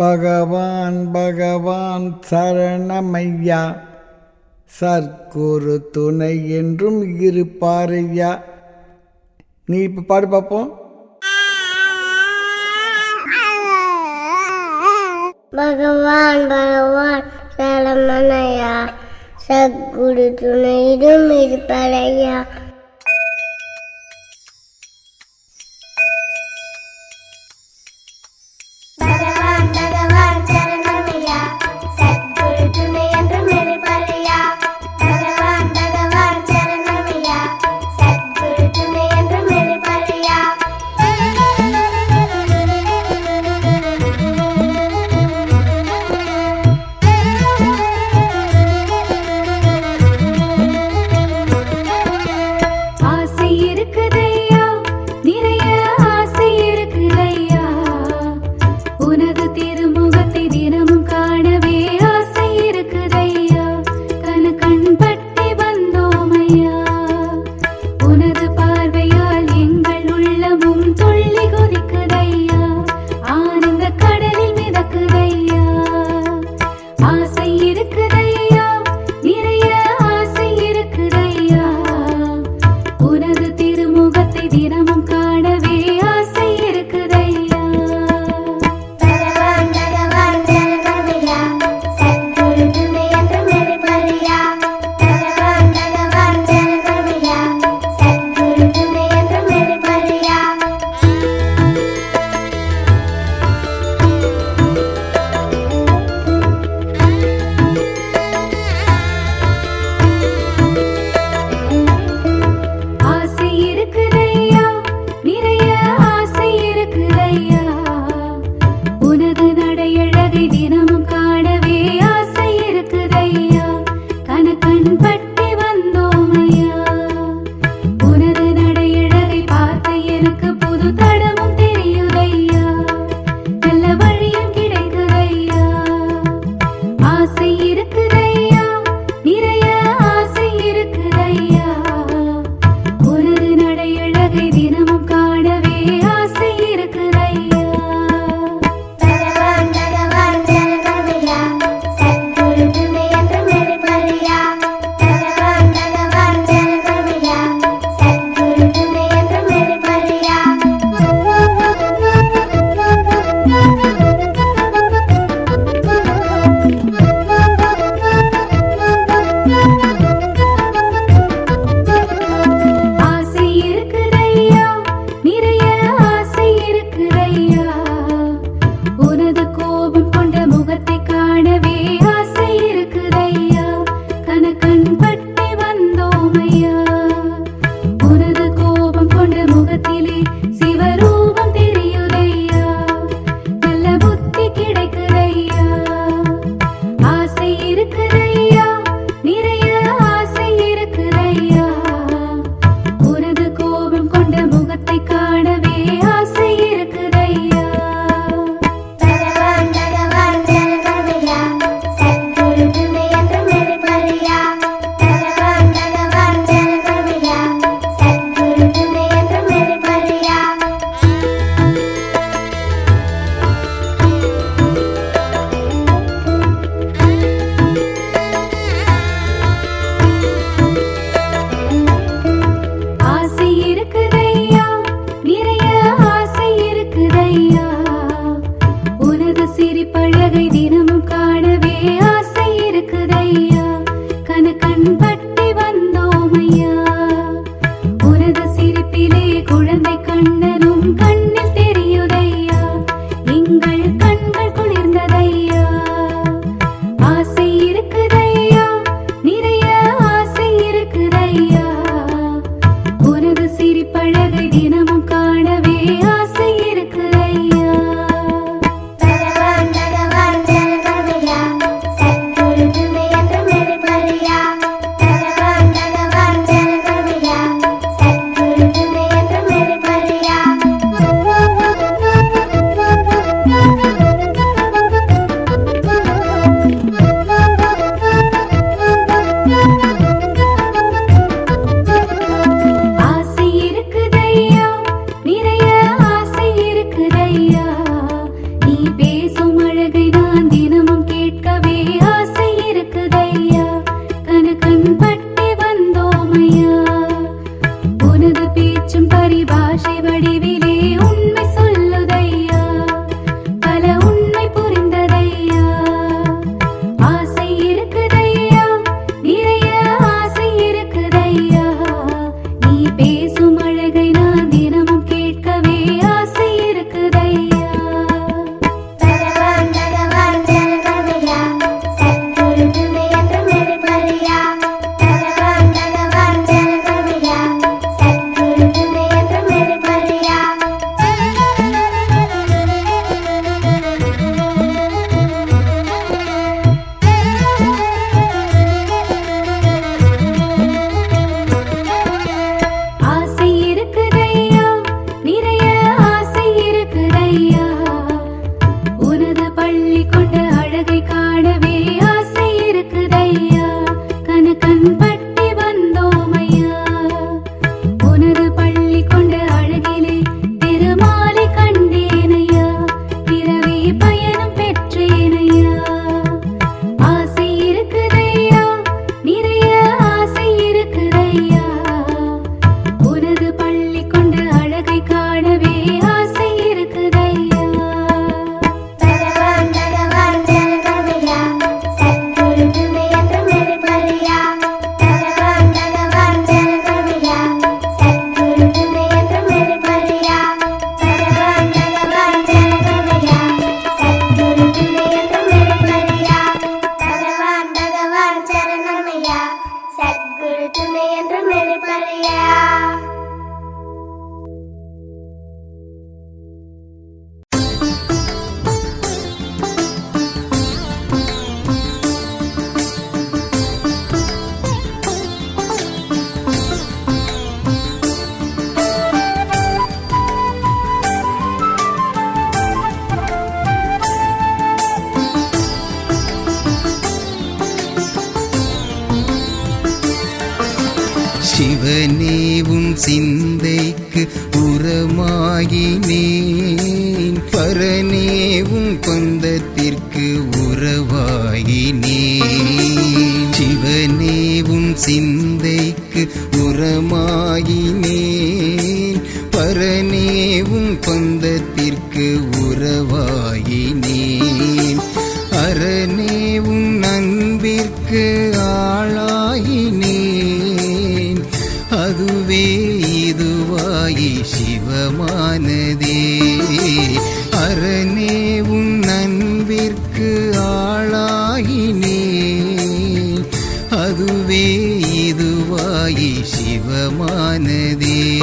பகவான் பகவான் சரணமையா. சர்க்குரு துணை என்றும் இருப்பாரையா. நீ இப்போ பாடு பார்ப்போம் பகவான் பகவான் சரணமனையா சர்க்குரு துணையிலும் இருப்பாரையா. சிரிப்பழகை தின சிந்தைக்கு உரமாகினேன். பரனேவும் பந்தத்திற்கு உறவாகினேன் சிவனேவும் சிந்தைக்கு உரமாகினேன். அதுவே இதுவாயி சிவமானதே.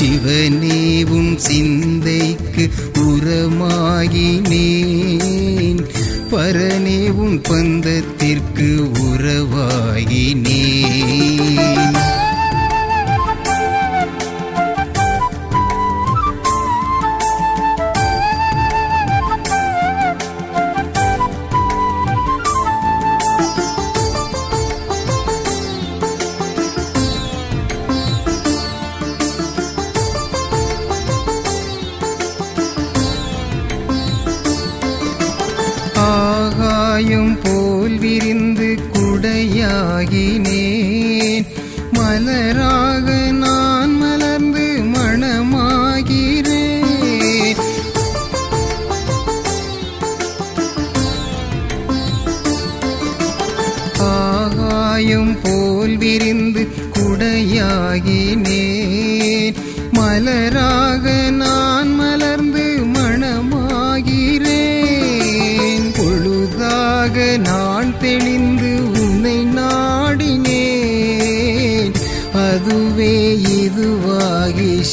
சிவனேவும் சிந்தைக்கு உரமாகினேன். பரனேவும் பந்தத்திற்கு உறவாகினேன் ஆகாயம்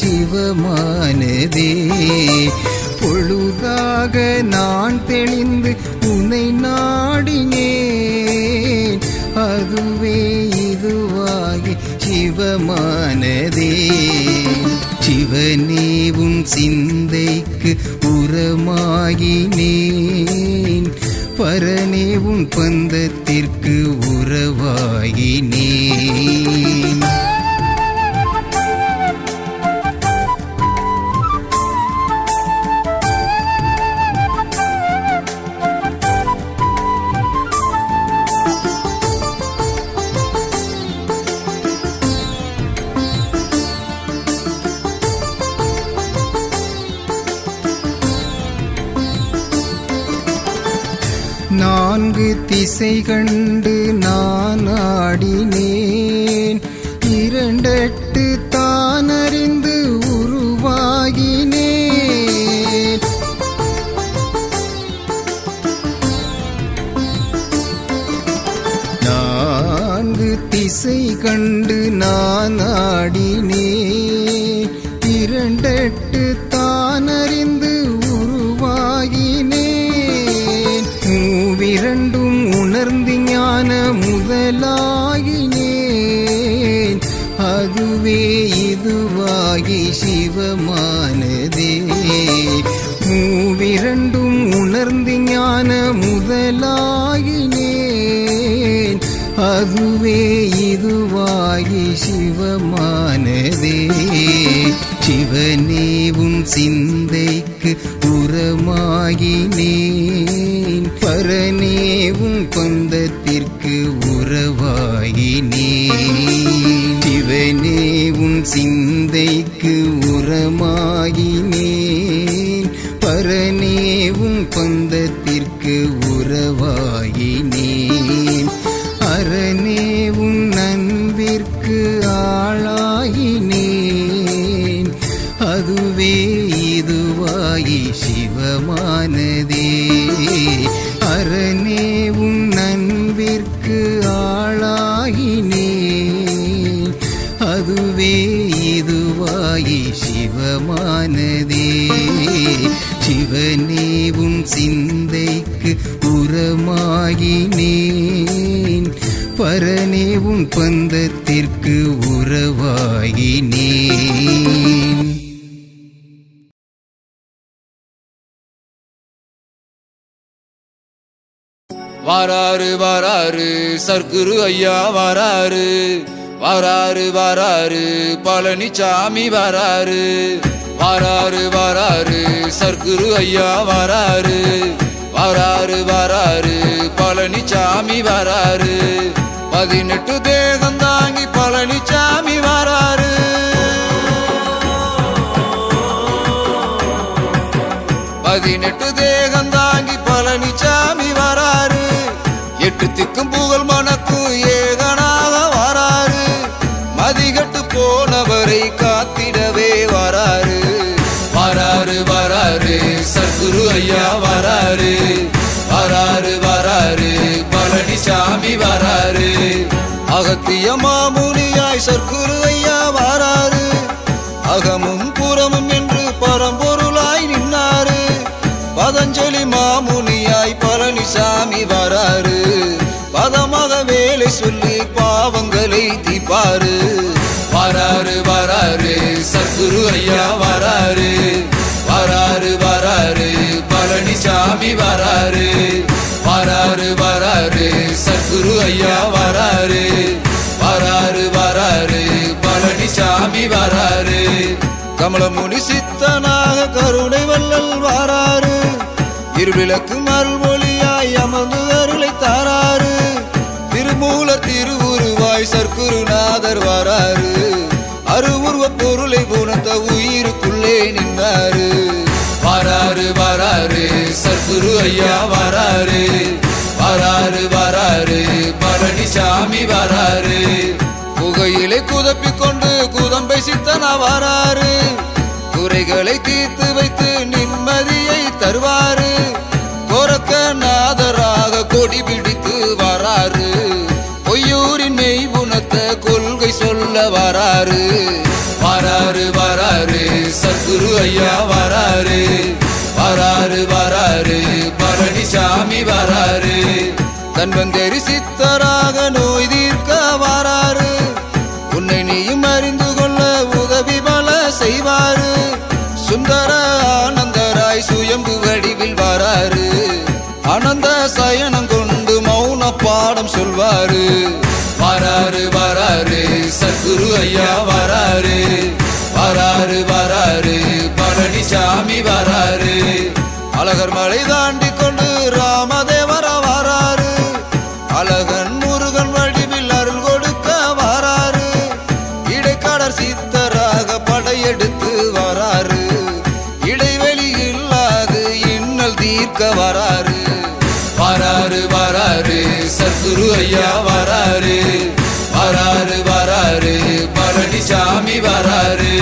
சிவமானதே. பொழுதாக நான் தெளிந்து உனை நாடினேன். அதுவே இதுவாகி சிவமானதே. சிவனேவும் சிந்தைக்கு உரமாகினேன். பரனேவும் பந்தத்திற்கு உறவாகினேன். நான்கு முதலாகினேன் அதுவே இதுவாகி சிவமானதே. மூவிரண்டும் உணர்ந்து ஞான முதலாயினேன். அதுவே இதுவாகி சிவமானதே. சிவனேவும் சிந்தைக்கு உரமாகினேன். பரநேவும் பந்தத் சிவனேவும் சிந்தைக்கு உரமாயினே உரமாகினேன் பந்தத்திற்கு உறவாயினே வாராறு வாராறு சர்க்குரு ஐயா வாராரு வராரு வராரு பழனிசாமி வாராறு. வாராறு வராரு சர்க்குரு ஐயா வராரு வராரு வராரு பழனிசாமி வராரு பதினெட்டு தேகம் தாங்கி பழனிசாமி வராரு. பதினெட்டு தேகம் தாங்கி பழனிசாமி வராரு. எட்டு திக்கும் புகழ் மணக்கும் ஏ அகத்திய மாமுனியாய் சர்க்குரு ஐயா வாராரு. அகமும் புறமும் என்று பரம்பொருளாய் நின்னாரு. பதஞ்சலி மாமுனியாய் பழனிசாமி வராரு. பதமாக வேலை சொல்லி பாவங்களை தீப்பாரு வராரு வராரு சத்குரு ஐயா வராரு. வராரு வராரு பழனிசாமி வராரு. வராரு வராரு. சத்குரு ஐயா வராரு. வராரு வராரு. பழனிசாமி வராரு. கமலமுனி சித்தனாக கருணை வல்லல் வராரு. இருவிளக்கு மறுமொழியாய் அமர்ந்து அருளை தாராரு. திருமூல திருவுருவாய் சர்க்குருநாதர் வராரு. அருவுருவ பொருளை உணர்ந்த உயிருக்குள்ளே நின்றாரு. வராரு வராரு சத்குரு ஐயா வராரு. வராரு வராரு பழனிசாமி வராரு. புகையிலை குதப்பிக் கொண்டு குதம்பை சித்தனா வராரு. குறைகளை தீர்த்து வைத்து நிம்மதியை தருவாரு. கொரக்க நாதராக கொடி பிடித்து வராரு. பொய்யூரின் மெய் குணத்த கொள்கை சொல்ல வராரு. சத்குரு ஐயா வராரு. வராரு வராரு. பழனிசாமி வராரு. தன்வந்தேரி சித்தராக நோய் தீர்க்க வராரு. உன்னை நீயும் அறிந்து கொள்ள உதவி பல செய்வாரு. சுந்தர அழகர் மலை தாண்டி கொண்டு ராமதேவர வராரு அழகன் முருகன் வடிவில் அருள் கொடுக்க வராரு இடைக்காடர் சித்தராக படையெடுத்து வராரு இடைவெளி இல்லாது இன்னல் தீர்க்க வராரு வராரு வராரு சத்குரு ஐயா வராரு வராரு வராரு பழனிசாமி வராரு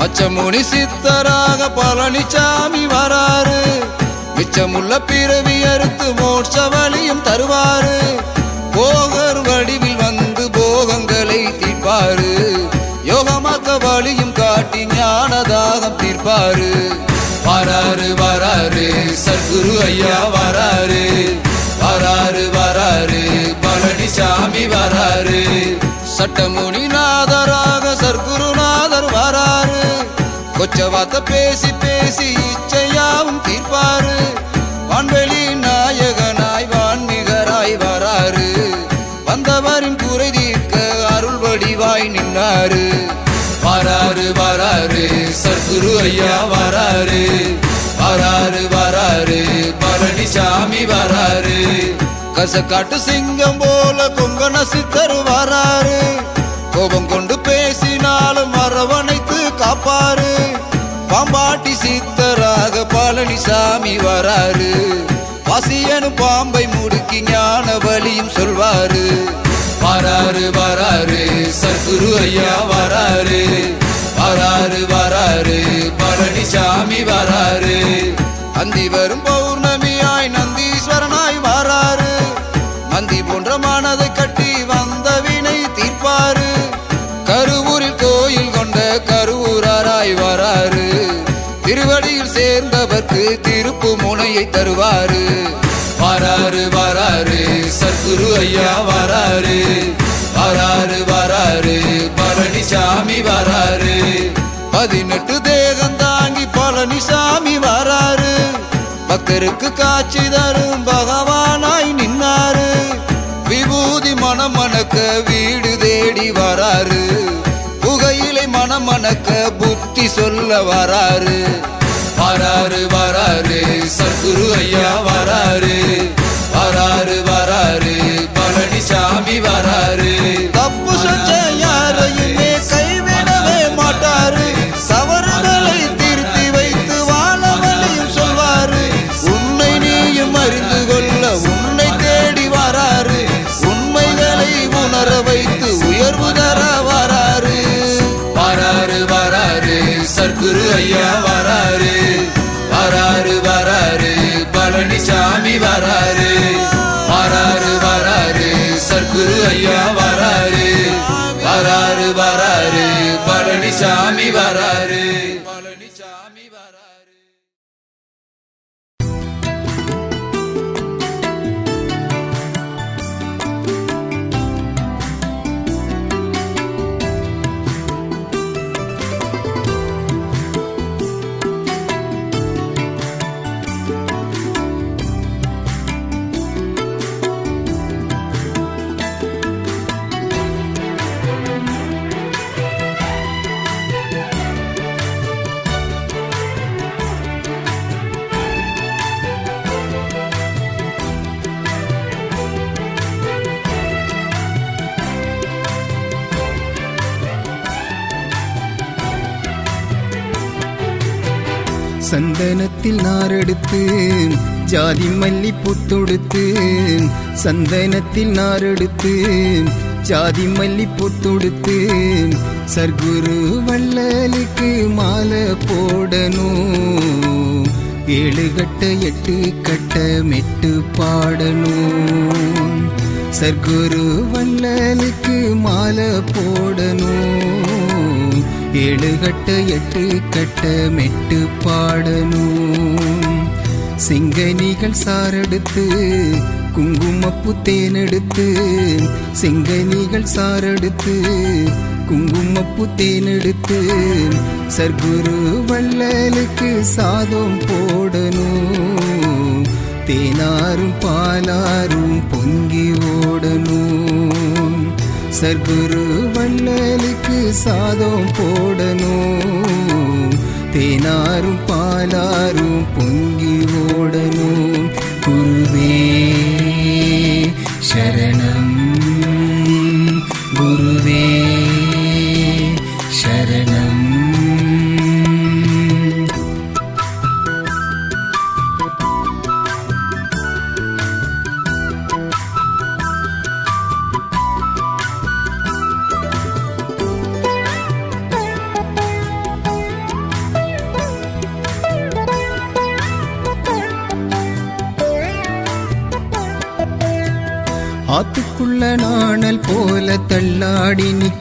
மச்சமுனி சித்தராக பழனிசாமி வராரு மிச்சமுள்ள பிறவி அறுத்து மோட்ச வழியும் தருவாரு. போகர் வடிவில் வந்து போகங்களை தீர்ப்பாரு. யோகமாக்க வழியும் காட்டி ஞானதாகம் தீர்ப்பாரு. வராரு வராரு சத்குரு ஐயா வராரு. வராரு வராரு பழனிசாமி வராரு. சட்டமுனி நாதராக சர்க்குருநாதர் வராரு. கொச்சவாத்த பேசி பேசி இச்சையாவும் தீர்ப்பாரு. வான்வெளி நாயகனாய் வான்மிகராய் வராரு வந்தவரின் குறை தீர்க்க அருள் வடிவாய் நின்றாரு வராரு வராரு சத்குரு ஐயா வராரு வராரு வராரு பழனிசாமி வராரு கசக்காட்டு சிங்கம் போல கொங்கன சித்தர் வராரு கோபம் கொண்டு பேசினாலும் வரவணைத்து காப்பாரு பாம்பாட்டி சித்தராக பழனிசாமி வராரு பசியனும் பாம்பை முடுக்கி ஞான வழியும் சொல்வாரு. வராரு வராரு சத்குரு ஐயா வராரு. வராரு வராரு பழனிசாமி வராரு. அந்தி வரும் பௌர்ணமி திருப்பு தருவாரு. வராரு வராரு சத்குரு ஐயா வராரு. வராரு வராரு பழனிசாமி வராரு. பதினெட்டு தேகம் தாங்கி பழனிசாமி வராரு. பக்தருக்கு காட்சி தரும் பகவானாய் நின்னாரு. விபூதி மனம் மணக்க வீடு தேடி வராரு. புகையிலை மணமணக்க புத்தி சொல்ல வராரு. வராரு வராரு சத்குரு ஐயா வராரு. வராரு வராரு பழனிசாமி வர வராரு. வராரு வராரு. சர்க்குரு ஐயா வராரு. வராரு வராரு. பழனிசாமி வராரு. சந்தனத்தில் நாரெடுத்து ஜாதி மல்லி புத்தொடுத்து சந்தனத்தில் நாரெடுத்து ஜாதி மல்லி புத்தொடுத்து சர்க்குரு வள்ளலுக்கு மாலை போடணும். ஏழு கட்ட எட்டு கட்ட மெட்டு பாடணும். சர்க்குரு வள்ளலுக்கு மாலை போடணும். ஏழு கட்ட எட்டு கட்ட மெட்டு பாடணும். சிங்கனிகள் சாரெடுத்து குங்குமப்பு தேனெடுத்து சிங்கனிகள் சாரெடுத்து குங்குமப்பு தேனெடுத்து சர்க்குரு வள்ளலுக்கு சாதம் போடணும். தேனாரும் பாலாரும் பொங்கி ஓடணும். சர்க்குரு வள்ளலுக்கு சாதம் போடணும். தேனாரும் பாலாரும் பொங்கி ஓடணும். குருவே சரணம். குருவே.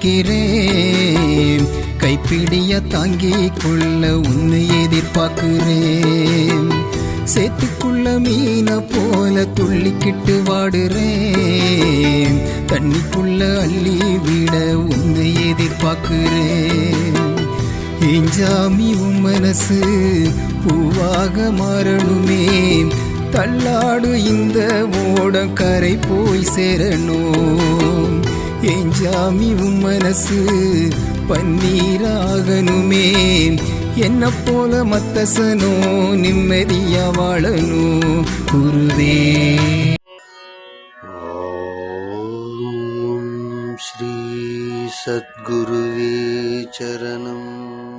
நிற்கிறேன் கைப்பிடிய தாங்கிக் கொள்ள உன்னை எதிர்பார்க்கிறேன். சேத்துக்குள்ள மீன போல துள்ளிக்கிட்டு வாடுறேன். தண்ணிக்குள்ள அள்ளி விட உன்னை எதிர்பார்க்கிறேன். எஞ்சாமி உன் மனசு பூவாக மாறணுமே. தள்ளாடு இந்த ஓடம் கரை போய் சேரணும். என் ஜாமி உம் மனசு பன்னீராகணுமே என்ன போல மத்தசனோ நிம்மதியா வாழணும் குருவே. ஸ்ரீ சத்குருவே சரணம்.